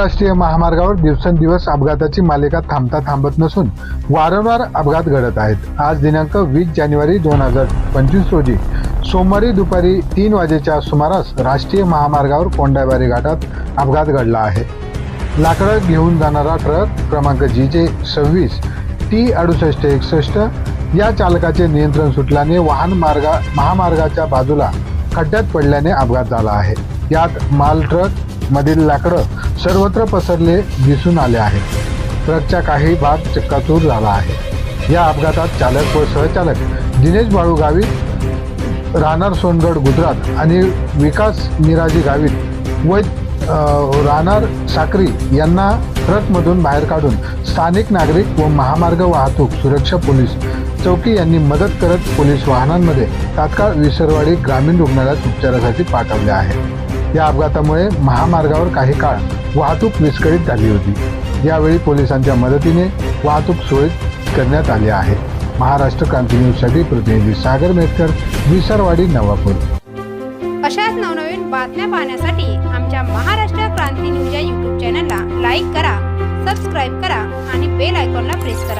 राष्ट्रीय महामार्गावर दिवसेंदिवस अपघाताची मालिका थांबता थांबत नसून वारंवार अपघात घडत आहेत. आज दिनांक वीस जानेवारी दोन हजार पंचवीस रोजी सोमवारी दुपारी तीन वाजेच्या सुमारास राष्ट्रीय महामार्गावर कोंडाबारी घाटात अपघात घडला आहे. लाकडं घेऊन जाणारा ट्रक क्रमांक जी जे सव्वीस टी अडुसष्ट एकसष्ट या चालकाचे नियंत्रण सुटल्याने वाहन मार्गा महामार्गाच्या बाजूला खड्ड्यात पडल्याने अपघात झाला आहे. यात माल ट्रक मधील लाकडं सर्वत्र पसरले दिसून आले आहेत. ट्रकचा काही भाग चक्काचूर झाला आहे. या अपघातात चालक व सहचालक दिनेश बाळू गावित राहणार सोनगड गुजरात आणि विकास निराजी गावित व राहणार साक्री यांना ट्रकमधून बाहेर काढून स्थानिक नागरिक व महामार्ग वाहतूक सुरक्षा पोलीस चौकी यांनी मदत करत पोलीस वाहनांमध्ये तात्काळ विसरवाडी ग्रामीण रुग्णालयात उपचारासाठी पाठवले आहे. या अपघातामुळे महामार्गावर काही काळ वाहतूक विस्कळीत झाली होती. यावेळी पोलिसांच्या मदतीने वाहतूक सुरळीत करण्यात आली आहे. महाराष्ट्र क्रांती न्यूजसाठी प्रतिनिधी सागर मेटकर विसरवाडी नवापूर. अशाच नवनवीन बातम्या पाहण्यासाठी आमच्या महाराष्ट्र क्रांती न्यूज या यूट्यूब चॅनलला लाईक करा सबस्क्राईब करा आणि बेल आयकॉनला प्रेस करा.